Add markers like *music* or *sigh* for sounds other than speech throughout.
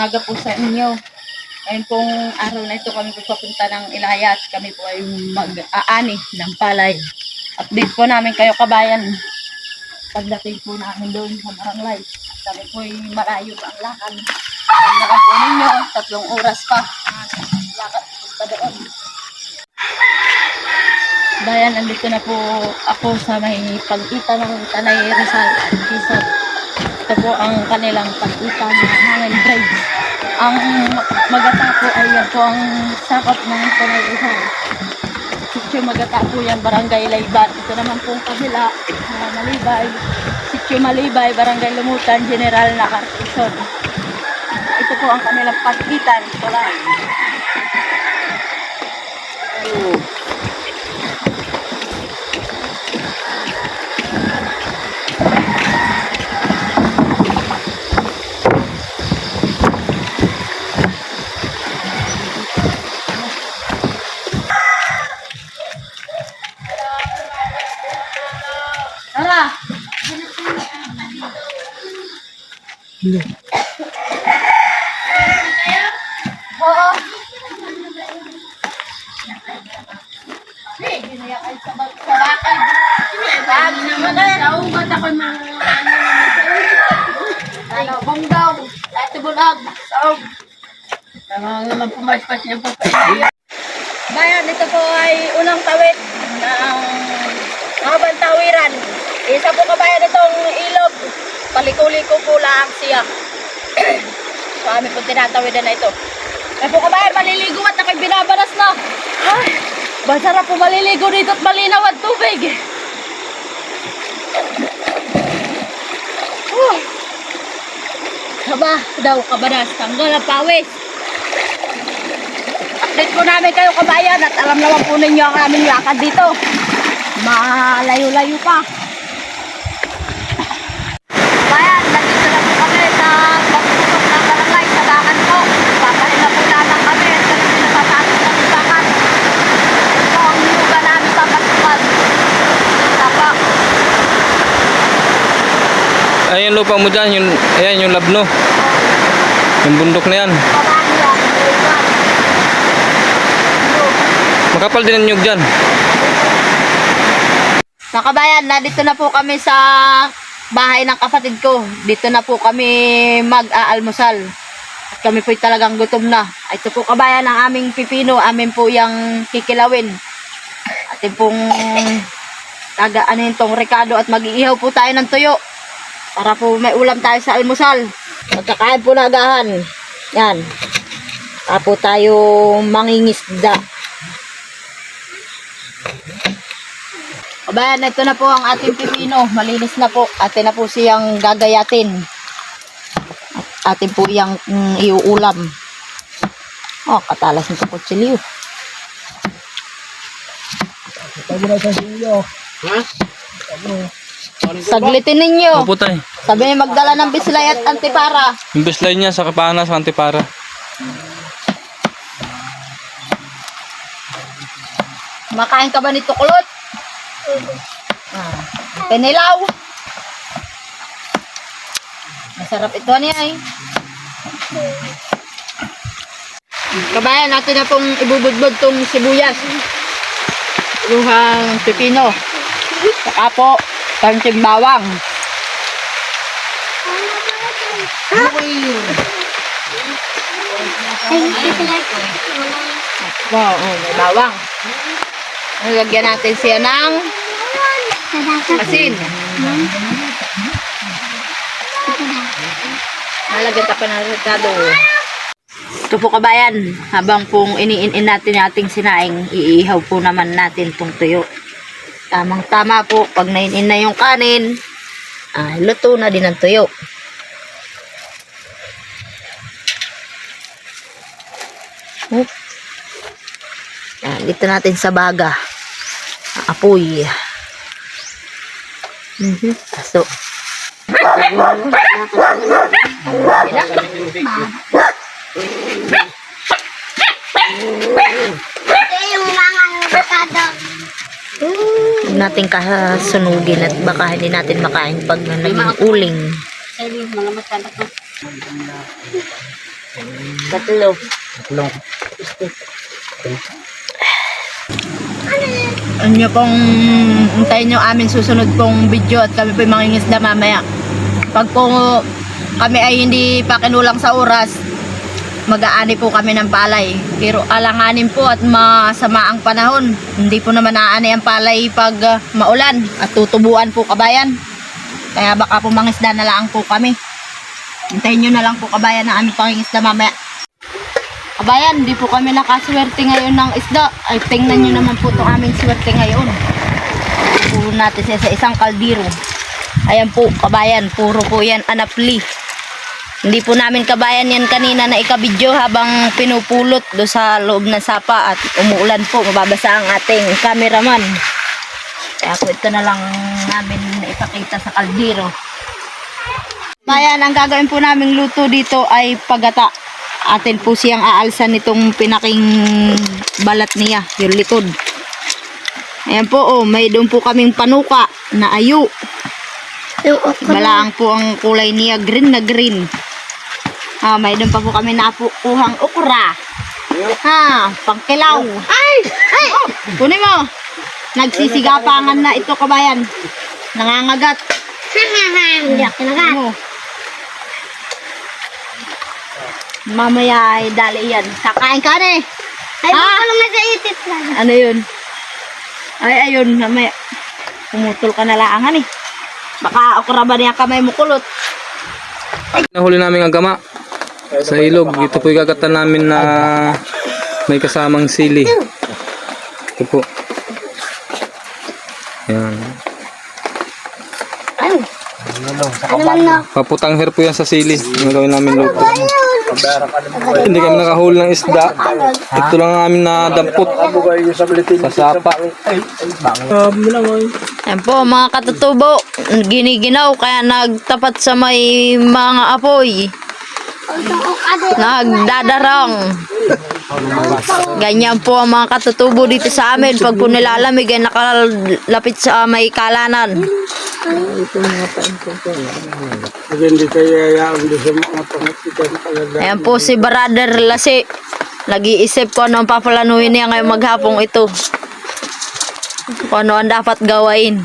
magandang maga po sa inyo. Ngayon pong araw na ito kami po papunta ng Ilayat. Kami po ay mag-aani ng palay. Update po namin kayo kabayan. Pagdating po namin doon sa barangay. Kami po ay malayo pa ang lakad. Alam na po ninyo, tatlong oras pa. Lakad pa doon. Bayan, andito na po ako sa may pag-ita ng Tanay Rizal at Quezon. Ito po ang kanilang pag-ita ng hangin bridge. Ang magata po ay yan po ang sakop ng Tanay Rizal. Sityo magata po yan, Barangay Layban. Ito naman po ang kabila, na Malibay. Sityo Malibay, Barangay Lumutan, General Nakar, Quezon. Ito po ang kanilang pag-ita. Ito lang. Bayan, ito po ay unang tawid ng Habang Tawiran. Isa po kabayan itong ilog. Paliko-liko po lang siya. *clears throat* so, kami po tinatawidan na ito. Kaya po kabayan, maliligo at ako'y binabaras na. Ay, masarap po maliligo dito at malinaw at tubig. Oh. Kaba daw, kabaras. Tanggal ang pawis. Update po namin kayo kabayan at alam naman po ninyo ang aming lakad dito. Malayo-layo pa. Bayan, nandito na po kami sa pagputok ng barangay sa bakan po. Papahinga po naman kami at kami pinapasasok sa bakan. Ito ang niluga namin sa pasukan. Tapa. Ay, yung lupa mo dyan, yung, ayan, yung labno. Yung bundok na yan. Makapal din ang nyug dyan. Mga kabayan, nandito na po kami sa bahay ng kapatid ko. Dito na po kami mag-aalmusal. At kami po talagang gutom na. Ito po kabayan ang aming pipino. Amin po yung kikilawin. Atin pong taga ano yun tong rekado at mag-iihaw po tayo ng tuyo. Para po may ulam tayo sa almusal. Magkakain po na agahan. Yan. Para po tayo mangingisda. Kabayan, ito na po ang ating pipino. Malinis na po. Atin na po siyang gagayatin. At atin po yung mm, iuulam. Oh, katalas nito kutsilyo. Saglitin ninyo. Opo tay. Sabi niya magdala ng bislay at antipara. Yung baseline niya sa kapana sa antipara. Makain ka ba nito kulot? Ah, penilaw. Masarap ito niya eh. Kabayan natin na pong ibubudbud tong sibuyas. Luhang pipino. Saka po, kaunting bawang. Wow, oh, may bawang. Nalagyan natin siya ng asin. Nalagyan ka pa ng rekado. Ito po kabayan, habang pong iniin natin ating sinaing, iihaw po naman natin itong tuyo. Tamang tama po, pag nainin na yung kanin, ah, luto na din ang tuyo. Oop. Yan, dito natin sa baga. Apoy. Mhm. Aso. Huwag natin kasunugin at baka hindi natin makain pag naging uling. Na ko. Tatlo. Ano nyo pong hintayin nyo amin susunod pong video at kami po yung mangingisda mamaya. Pag po kami ay hindi pa kinulang sa oras, mag-aani po kami ng palay. Pero alanganin po at masama ang panahon. Hindi po naman aani ang palay pag ah, maulan at tutubuan po kabayan. Kaya baka po mangisda na lang po kami. Hintayin nyo na lang po kabayan ng aming pangingisda mamaya. Kabayan, di po kami nakaswerte ngayon ng isda. Ay, tingnan nyo naman po itong aming swerte ngayon. Puro natin siya sa isang kaldero. Ayan po, kabayan, puro po yan anapli. Hindi po namin kabayan yan kanina na ikabidyo habang pinupulot do sa loob ng sapa at umuulan po, mababasa ang ating cameraman. Kaya po ito na lang namin ipakita sa kaldero. Bayan, ang gagawin po naming luto dito ay pagata. Atin po siyang aalsan nitong pinaking balat niya, yung likod. Ayan po, oh, may doon po kaming panuka na ayo. Balaang po ang kulay niya, green na green. Ah, may doon pa po kami napukuhang okra. Ha, pangkilaw. Ay! Ay! Kunin mo. Nagsisigapangan na ito kabayan. Nangangagat. Hindi ako kinagat. Mo. Mamaya ay dali yan. Kakain ka na eh. Ay, Ah! baka naman sa itit lang. Ano yun? Ay, ayun. Mamaya. Pumutol ka na laangan eh. Baka okra ba niya kamay mo kulot? Nahuli namin ang gama sa ilog. Ito po gagatan namin na may kasamang sili. Ito po. Yan. Ano man na? Paputang hair po yan sa sili. Yung gawin namin luto. Hindi kami nakahuli ng isda. Ito lang ang amin na dampot sa sapa. Yan po mga katutubo. Giniginaw kaya nagtapat sa may mga apoy. Nagdadarang. Ganyan po ang mga katutubo dito sa amin. Pag po nilalamig ay nakalapit sa may kalanan. Ayan po si Brother Lasi. Nag-iisip ko ano ang papalanuhin niya ngayong maghapong ito. Kung ano ang dapat gawain.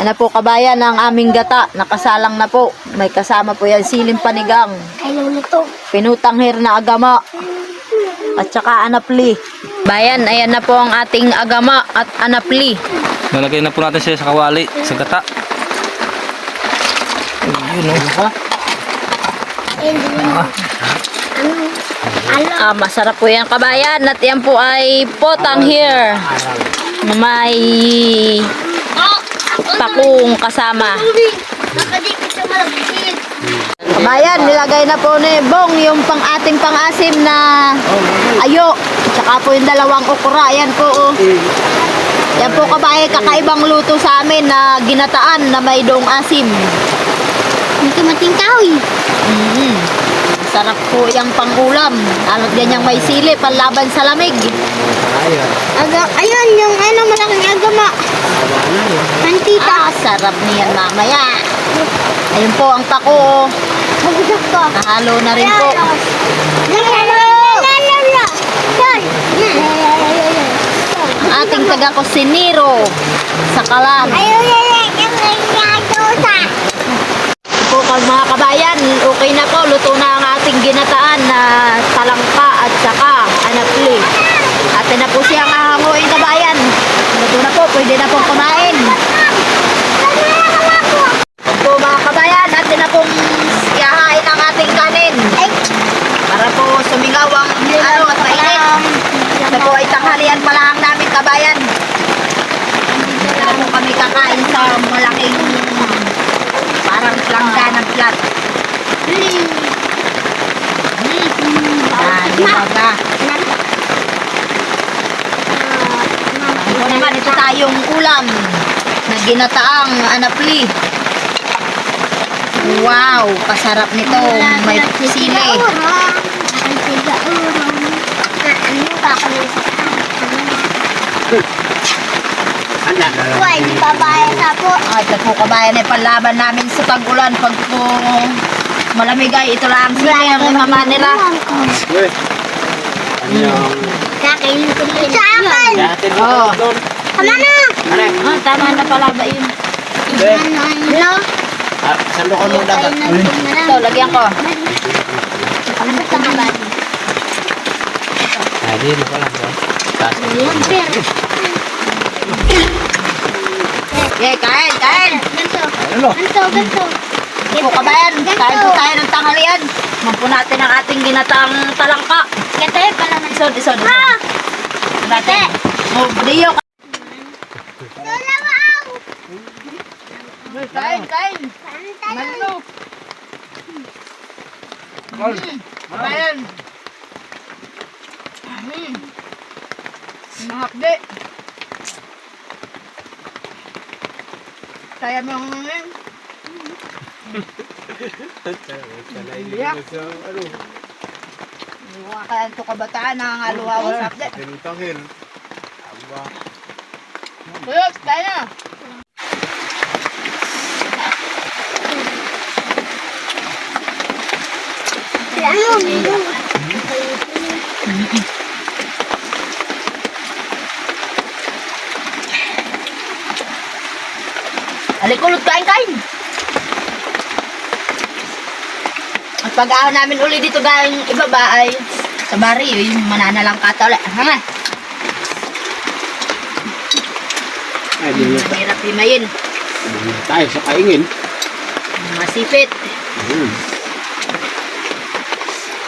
Na po kabayan ang aming gata. Nakasalang na po. May kasama po yan siling panigang. Ay, luluto. Pinutang hir na agama. At saka anapli. Bayan, ayan na po ang ating agama at anapli. Nalagay na po natin siya sa kawali, sa gata. Yun o. Ano? Ah, masarap po yan kabayan. At yan po ay potang hir. Na may pakung kasama. Kabayan, nilagay na po ni Bong yung pang ating pang-asim na ayo. Tsaka po yung dalawang okra. Yan po. Oh. Yan po kabayan, kakaibang luto sa amin na ginataan na may doong asim. Hindi mating kahoy. Mm. Sarap po yung pangulam. Lalo't ganyang may sili, panlaban sa lamig. Aga, ayun, yung ano, malaking agama. Pantita. Ah, sarap niyan mamaya. Ayun po ang pako. Magusak ko. Nahalo na rin po. Ang ating taga-kusinero sa kalam. po mga kabayan, okay na po, luto na ang ating ginataan na talangka at saka anapli. At na po siyang ahanguin kabayan. Luto na po, pwede na pong kumain. Po mga kabayan, atin na pong ihahain ang ating kanin. Para po sumingaw ang ano at mainit. Ito po ay tanghalian pa lang namin kabayan. Dito na po kami kakain sa malaking parang langga ng plat. Ah, di ba ba? Ito naman, ito tayong ulam na ginataang anapli. Wow, kasarap nito. May sili. Uy, babae sa po. At po kabayan ay panlaban namin sa tag-ulan pag po malamig ay ito lang sila ang mama nila. Kakainin ko din. Sa akin! Oo. Tama na! Ah, tama na pala ba yun? Ano, ano? Mo dagat. Kainan ko lang. Ito, lagyan ko. Ano sa kaban? Lumper. Okay, kain, kain. Ganto. Ganto, ganto. Po kabayan, kain po tayo ng tanghalian. Mampo natin ang ating ginatang talangka. Ganto eh, pala na. Isod, isod, isod. Ah! Natin. Dalawaw! Kain, kain. Pantalo. Malo. Mm, Kabayan. Mm. Mga hapde. Kaya mo ang ngayon. Iyak. Mga kaya ito kabataan na aluhawa sa hapde. Tuyot, kaya na. Alikulot, kain, kain. At pag-ahon namin uli dito galing ibaba ay sa barrio, yung mananalang kata ulit. Ha? Ay, di na Mahirap limayin. tayo sa kaingin. Masipit. Hmm.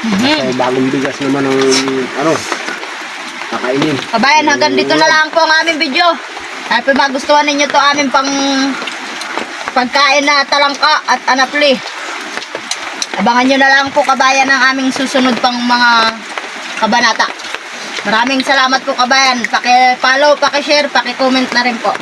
Mhm. Ay, bagong bigas naman ang ano, kakainin. Kabayan, hanggang dito na lang po ang aming video. Po magustuhan ninyo to aming pang pagkain na talangka at anapli. Abangan nyo na lang po kabayan ang aming susunod pang mga kabanata. Maraming salamat po kabayan. Paki-follow, paki-share, paki-comment na rin po.